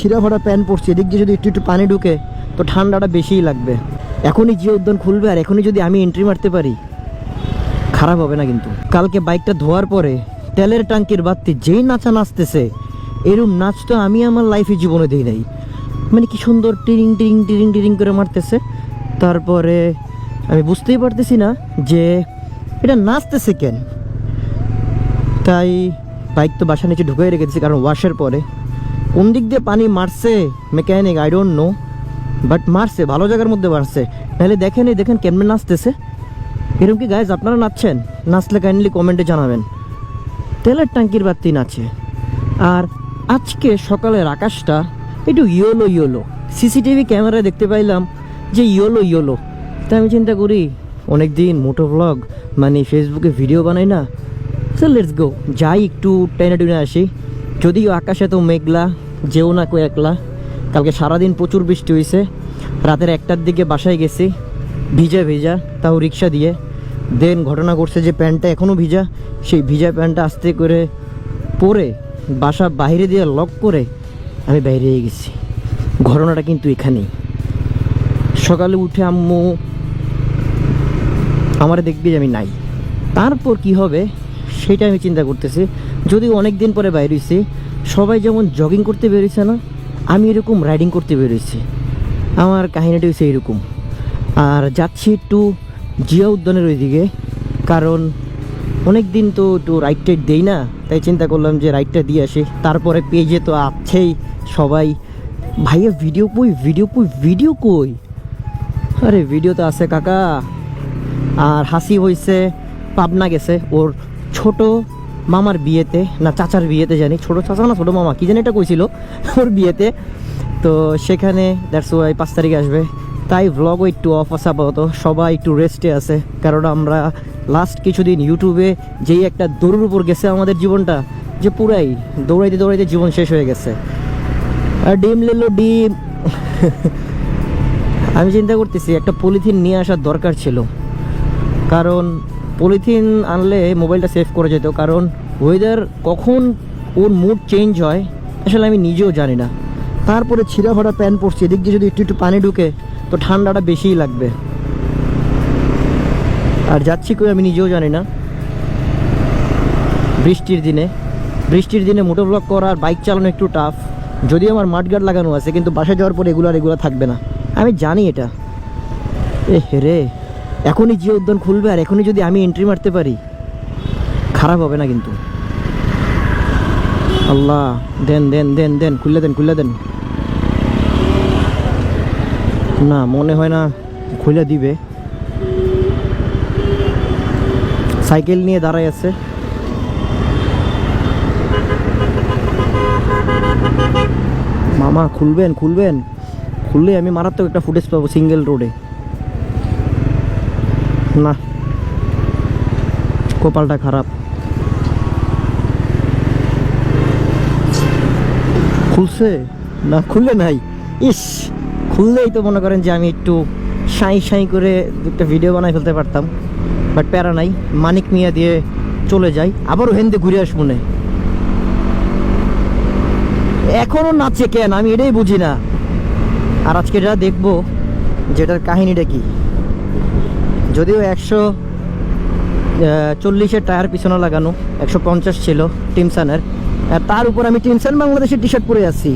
ছিঁড়া ফাটা প্যান্ট পরছি, এদিক দিয়ে যদি একটু একটু পানি ঢুকে, তো ঠান্ডাটা বেশিই লাগবে। এখনই জিও উদ্যান খুলবে আর এখনই যদি আমি এন্ট্রি মারতে পারি, খারাপ হবে না কিন্তু। কালকে বাইকটা ধোয়ার পরে, তেলের টাঙ্কির বাত্তি যেই নাচা নাচতেছে এরম নাচ তো আমি আমার লাইফে জীবনে দিই নাই। মানে কি সুন্দর টিরিং টিরিং টিরিং টিরিং করে মারতেছে। তারপরে আমি বুঝতেই পারতেছি না যে এটা নাচতেছে কেন। তাই বাইক তো বাসা নিচে ঢুকিয়ে রেখেছি কারণ ওয়াশের পরে। কোন দিক দিয়ে পানি মারছে mechanic I don't know but মারছে, ভালো জায়গার মধ্যে মারছে। তাহলে দেখেন এই, দেখেন কেমনে নাচতেছে। এরকম কি গাইজ আপনারা নাচছেন? নাচলে কাইন্ডলি কমেন্টে জানাবেন। তেলের ট্যাঙ্কির বাতি নাচে। আর আজকে সকালের আকাশটা একটু ইয়োলো ইয়োলো সিসিটিভি ক্যামেরায় দেখতে পাইলাম যে ইয়োলো ইয়োলো তাই আমি চিন্তা করি অনেক দিন মোটো ব্লগ মানে ফেসবুকে ভিডিও বানাই না। সো লেটস গো যাই একটু টেনে টুনে আসি। যদিও আকাশে তো মেঘলা যেও না কো একলা। কালকে সারাদিন প্রচুর বৃষ্টি হয়েছে রাতের একটার দিকে বাসায় গেছি, ভিজা ভিজা, তাও রিক্সা দিয়ে। দেন ঘটনা ঘটছে যে প্যান্টটা এখনও ভিজা। সেই ভিজা প্যান্টটা আস্তে করে পরে বাসা বাইরে দিয়ে লক করে আমি বাইরে গেছি। ঘটনাটা কিন্তু এখানেই। সকালে উঠে আম্মু আমার দেখবি আমি নাই। তারপর কি হবে সেটা আমি চিন্তা করতেছি। যদিও অনেক দিন পরে বাইরে হয়েছি সবাই যেমন জগিং করতে বেরিয়েছে না, আমি এরকম রাইডিং করতে বেরিয়েছি আমার কাহিনীটা হচ্ছে এরকম। আর যাচ্ছি একটু জিয়া উদ্যানের ওইদিকে, কারণ অনেক দিন তো একটু রাইড টাইড দেই না, তাই চিন্তা করলাম যে রাইডটা দিয়ে আসি। তারপরে পেজে তো আছেই সবাই। ভাইয়া ভিডিও কই ভিডিও কই ভিডিও কই? আরে ভিডিও তো আছে কাকা। আর হাসি হয়েছে পাবনা গেছে। ওর ছোট মামার বিয়েতে, না, চাচার বিয়েতে জানি, ছোট চাচা না ছোট মামা, কি জানি এটা কইছিল, ওর বিয়েতে। তো সেখানে দ্যাটস ওয়াই পাঁচ তারিখে আসবে। তাই ভ্লগও একটু অফ আছে আপাতত, সবাই একটু রেস্টে আছে, কারণ আমরা লাস্ট কিছুদিন ইউটিউবে যেই একটা দৌড়ের উপর গেছে আমাদের জীবনটা, যে পুরাই দৌড়াইতে দৌড়াইতে জীবন শেষ হয়ে গেছে। আর ডিম লেলো ডিম। আমি চিন্তা করতেছি, একটা পলিথিন নিয়ে আসার দরকার ছিল। কারণ পলিথিন আনলে মোবাইলটা সেভ করে যেত, কারণ ওয়েদার কখন ওর মুড চেঞ্জ হয়, আসলে আমি নিজেও জানি না। তারপরে ছিঁড়া ফাটা প্যান্ট পরছি, এদিক দিয়ে যদি একটু একটু পানি ঢুকে, তো ঠান্ডাটা বেশিই লাগবে। আর যাচ্ছি কই আমি নিজেও জানি না। বৃষ্টির দিনে। বৃষ্টির দিনে মোটর ব্লক করা আর বাইক চালানো একটু টাফ যদিও আমার মাঠগার্ড লাগানো আছে, কিন্তু বাসা যাওয়ার পর এগুলো আর এগুলো থাকবে না। আমি জানি এটা। এ রে। এখনই জিও উদ্যান খুলবে আর এখনই যদি আমি এন্ট্রি মারতে পারি, খারাপ হবে না কিন্তু। আল্লাহ, দেন দেন দেন দেন খুললে দেন খুললে দেন। না, মনে হয় না খুলে দিবে। সাইকেল নিয়ে দাঁড়ায় আছে। মামা, খুলবেন খুলবেন। খুললে আমি মারাত্মক একটা ফুটেজ পাবো সিঙ্গেল রোডে না। কপালটা খারাপ। খুলছে? না, খুললে নাই। ইস, খুললেই তো মনে করেন যে আমি একটু সাঁই সাঁই করে একটা ভিডিও বানাই ফেলতে পারতাম। বাট প্যারা নাই, মানিক মিয়া দিয়ে চলে যাই। আবারও হেন্দে ঘুরে আসব না। এখনও নাচে কেন? আমি এটাই বুঝি না। আর আজকে যা দেখব, যেটার কাহিনীটা কি? যদিও একশো চল্লিশের টায়ার পিছনে লাগানো, একশো পঞ্চাশ ছিল টিমসানের। তার উপর আমি টিমসান বাংলাদেশের টি শার্ট পরে আছি।